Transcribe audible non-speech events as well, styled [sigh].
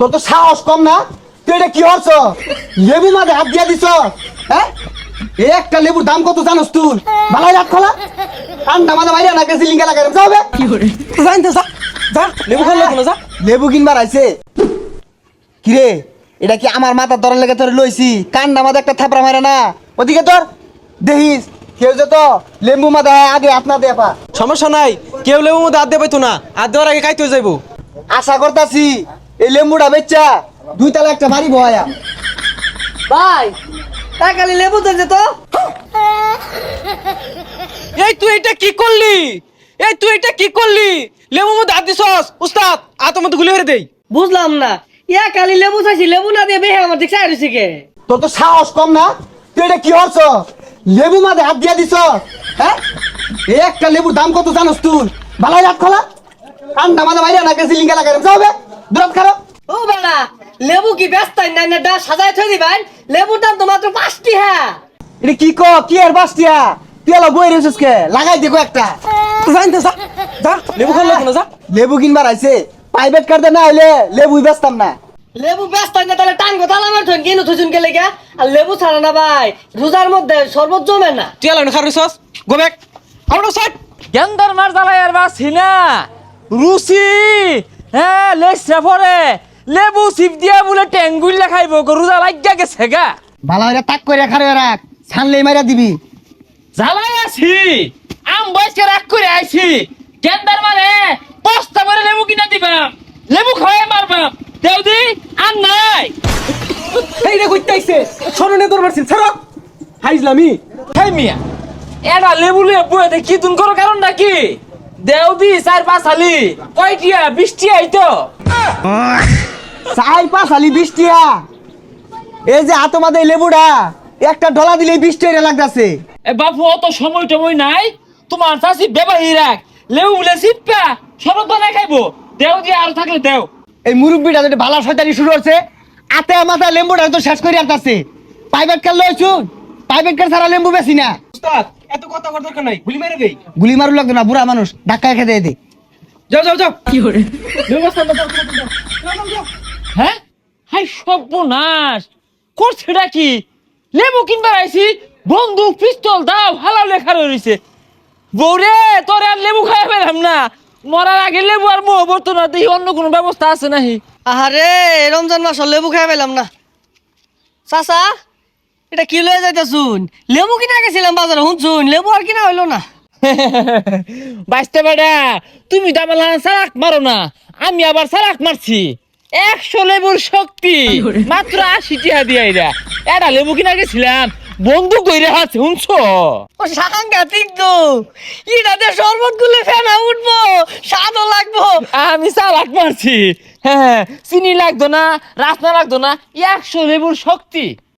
তোর তো সাহস কম না? তুই এটা কি হচ্ছ? লেবু মাঝে হাত দিয়া দিছ? হ্যাঁ? এই একটা লেবুর দাম কত জানোস তুই? বালাই রাখ খোলা। ঠান্ডা মাঝে বাইরে না গেছি লিঙ্গা লাগাই যাবে জানতে যা যা লেবু খাওয়া লাগবে যা। লেবু কিনবার আইছে। কিরে এটা কি আমার মাথার দরের লেগে তোর লইছি? কান্না মাঝে একটা থাপড়া মারে না। ওদিকে তোর দেখিস কেউ যে তো লেম্বু মাথা আগে আপনা দিয়ে পা। সমস্যা নাই কেউ লেবুর মধ্যে হাত দিয়ে পাইতো না। হাত দেওয়ার আগে খাইতে যাইবো। আশা করতাছি এই লেম্বুটা বেচা। দুই তালা একটা বাড়ি বয়া ভাই তাই খালি লেবু ধরছে তো? এই তুই এটা কি করলি? এই তুই এটা কি করলি? লেবুর মধ্যে হাত দিছস? উস্তাদ আত মধ্যে গুলি হয়ে দেই। বুঝলাম না। ইয়া খালি লেবু চাইছি লেবু না দিয়ে বেহে আমার দিকে চাইছি কে? তোর তো সাহস কম না? তুই এটা কি হচ্ছ লেবু মাঝে হাত দিয়া দিছ হ্যাঁ? এই একটা লেবুর দাম কত জানোস তুই? বালাই রাখ খোলা। ঠান্ডা মাঝে বাইরে না গেছি লিঙ্গা লাগাই যাবে দূরত খারাপ ও বেড়া লেবু কি ব্যস্ত না না ডা সাজায় থই দিবেন লেবুর দাম তো মাত্র পাঁচটি হ্যাঁ। এটা কি ক? কি আর বাসটিয়া তুই এলা বই রেছিস কে? লাগাই দেখো একটা। জানতে যা যা লেবু খাওয়া লাগবে না যা। লেবু কিনবার আইছে। প্রাইভেট কার্ডে না হইলে লেবুই বেচতাম না। লেবু ব্যস্ত না তাহলে টাঙ্গো তালা মার থইন কিনু থইছুন কে লেগা? আর লেবু ছাড়া না ভাই রোজার মধ্যে শরবত জমে না। তুই এলা খার রিছস go back out of side. গেন্দার মার জ্বালায় আর বাস হিনা রুচি। হ্যাঁ লেসরা পরে লেবু সিপ দিয়া বলে টেঙ্গুইলা খাইব গরু জ্বালাইয়া গেছে গা? ভালো হইরা তাক করে খারে রাখ ছানলেই মাইরা দিবি। জ্বালাই আছি আম বয়সকে রাগ করে আইছি। গেন্দার মারে বস্তা ভরে লেবু কিনা দিবা লেবু খাওয়াই মারবা দেও দি আর নাই। এই রে কইতে আইছে সরনে তোর মারছিস ছাড়ো হাইজলামি হেই মিয়া। এটা লেবু লিয়ে বয়ে কি তুন করো কারণ নাকি? দেও দি চার পাঁচ হালি কয়টিয়া? বৃষ্টি আইতো চাই পাঁচ আলি বৃষ্টিয়া এই যে হাতো মাদে লেবুটা একটা ডলা দিলে বৃষ্টি হইরা লাগতাছে। এ বাপু অত সময় টময় নাই। তোমার চাষি বেবাহি রাখ লেবু বলে সিপা সরব বানাই খাইবো। দেও দিয়ে আর থাকলে দেও। এই মুরব্বিটা যদি ভালো শয়তানি শুরু হচ্ছে আতে মাথা লেম্বুটা তো শেষ করে আনতাছে। প্রাইভেট কার লইছুন প্রাইভেট কার ছাড়া লেম্বু বেশি না। এত কথা করার দরকার নাই গুলি মেরে দেই গুলি মারু লাগতো না বুড়া মানুষ ধাক্কা খেতে দে। যাও যাও যাও। কি করে হ্যাঁ? হাই সর্বনাশ। করছেটা কি? লেবু কিনবার আইছি বন্দুক পিস্তল দাও হালাও লেখা রয়েছে বৌরে তোর আর লেবু খাই পেলাম না। মরার আগে লেবু আর মোহ না দেখি অন্য কোনো ব্যবস্থা আছে নাহি। আরে রমজান মাস লেবু খাই পেলাম না। চাচা এটা কি লয়ে যাইতে শুন লেবু কিনা গেছিলাম বাজারে হুন শুন লেবু আর কিনা হইল না। [laughs] বাঁচতে বেটা তুমি তো আমার সারাক মারো না আমি আবার সারাক মারছি। একশো লেবুর শক্তি মাত্র আশি টিহা দিয়ে এরা এটা লেবু কিনা গেছিলাম বন্দুক ধরে হাত শুনছো? ও সাংঘাতিক তো ইটাতে শরবত গুলে ফেনা উঠবো স্বাদও লাগবো। আমি সালাক মারছি। হ্যাঁ চিনি লাগতো না রাসনা লাগতো না একশো লেবুর শক্তি।